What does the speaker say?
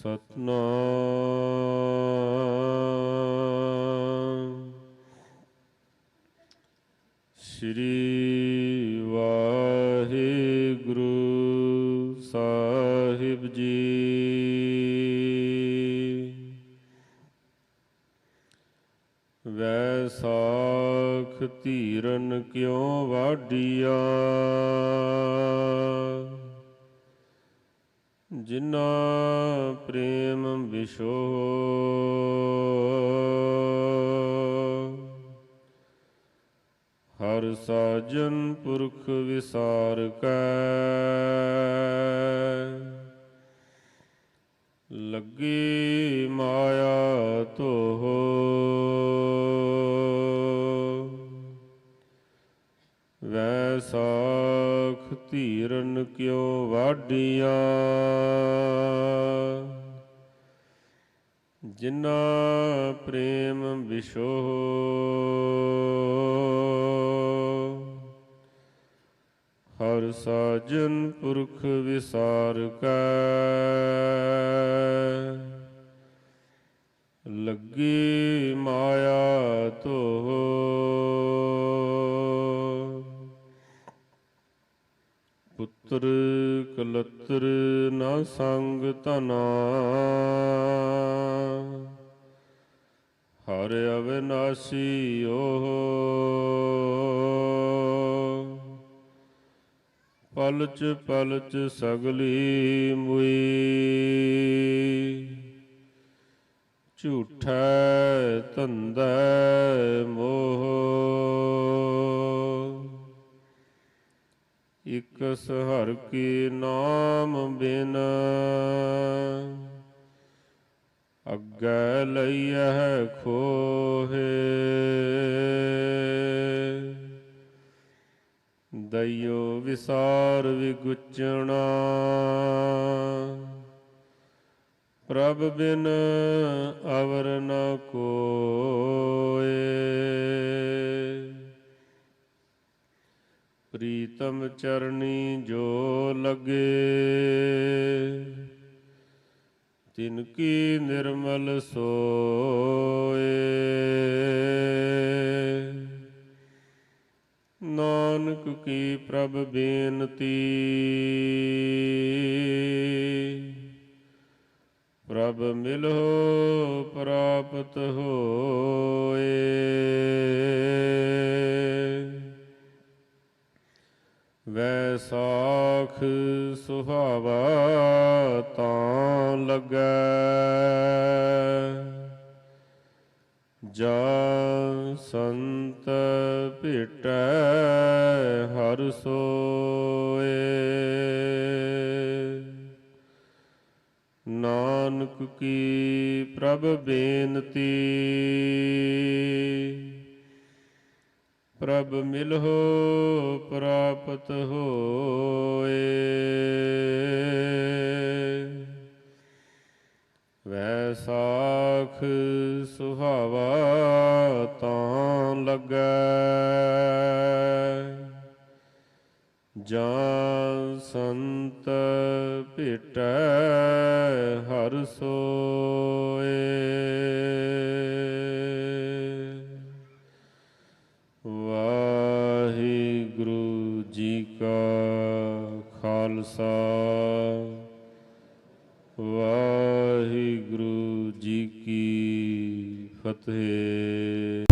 ਸਤਨਾਮ। ਸ੍ਰੀ ਵਾਹਿਗੁਰੂ ਸਾਹਿਬ ਜੀ। ਵੈਸਾਖ ਧੀਰਨ ਕਿਉ ਵਾਡੀਆ ਜਿਨਾ ਪ੍ਰੇਮ ਵਿਸ਼ੋ ਹਰ ਸਾਜਨ ਪੁਰਖ ਵਿਸਾਰ ਕੈ। ਲੱਗੀ ਮਾਇਆ ਤੋਹ ਵੈਸਾਖ ਧੀਰਨ ਕਿਉ ਵਾਢੀਆਂ। ਜਿਨਾ ਪ੍ਰੇਮ ਵਿਸ਼ੋ ਹਰ ਸਾਜਨ ਪੁਰਖ ਵਿਸਾਰ ਕੈ। ਲੱਗੀ ਮਾਇਆ ਪੁੱਤਰ ਕਲਤਰ ਨਾ ਸੰਗ ਤਨਾ ਹਰ ਅਵਿਨਾਸੀ ਓਹ। ਪਲਚ ਪਲਚ ਸਗਲੀ ਮੁਈ। ਝੂਠੈ ਧੰਦੈ ਮੋਹ। ਇਕਸ ਹਰ ਕੀ ਨਾਮ ਬਿਨ? ਅੱਗੇ ਲਈਐ ਖੋਹੇ। ਦਇਓ ਵਿਸਾਰ ਵਿਗੁਚਣਾ। ਪ੍ਰਭ ਬਿਨ ਅਵਰ ਨ ਕੋ ਪ੍ਰੀਤਮ ਚਰਣੀ ਜੋ ਲਗੇ। ਤਿਨ ਕੀ ਨਿਰਮਲ ਸੋਏ। ਨਾਨਕ ਕੀ ਪ੍ਰਭ ਬੇਨਤੀ। ਪ੍ਰਭ ਮਿਲੋ ਪ੍ਰਾਪਤ ਹੋ ਲੱਗੈ। ਜਾਂ ਸੰਤ ਭੇਟੈ ਹਰ ਸੋਏ। ਨਾਨਕ ਕੀ ਪ੍ਰਭ ਬੇਨਤੀ। ਪ੍ਰਭ ਮਿਲੋ ਪ੍ਰਾਪਤ ਹੋਏ। ਵੈਸਾਖ ਸੁਹਾਵਾ ਤਾਂ ਲੱਗੈ। ਜਾਂ ਸੰਤ ਭੇਟੈ ਹਰ ਸੋਏ। ਵਾਹਿਗੁਰੂ ਜੀ ਕਾ ਖਾਲਸਾ। ਜੀ ਕੀ ਫਤਿਹ।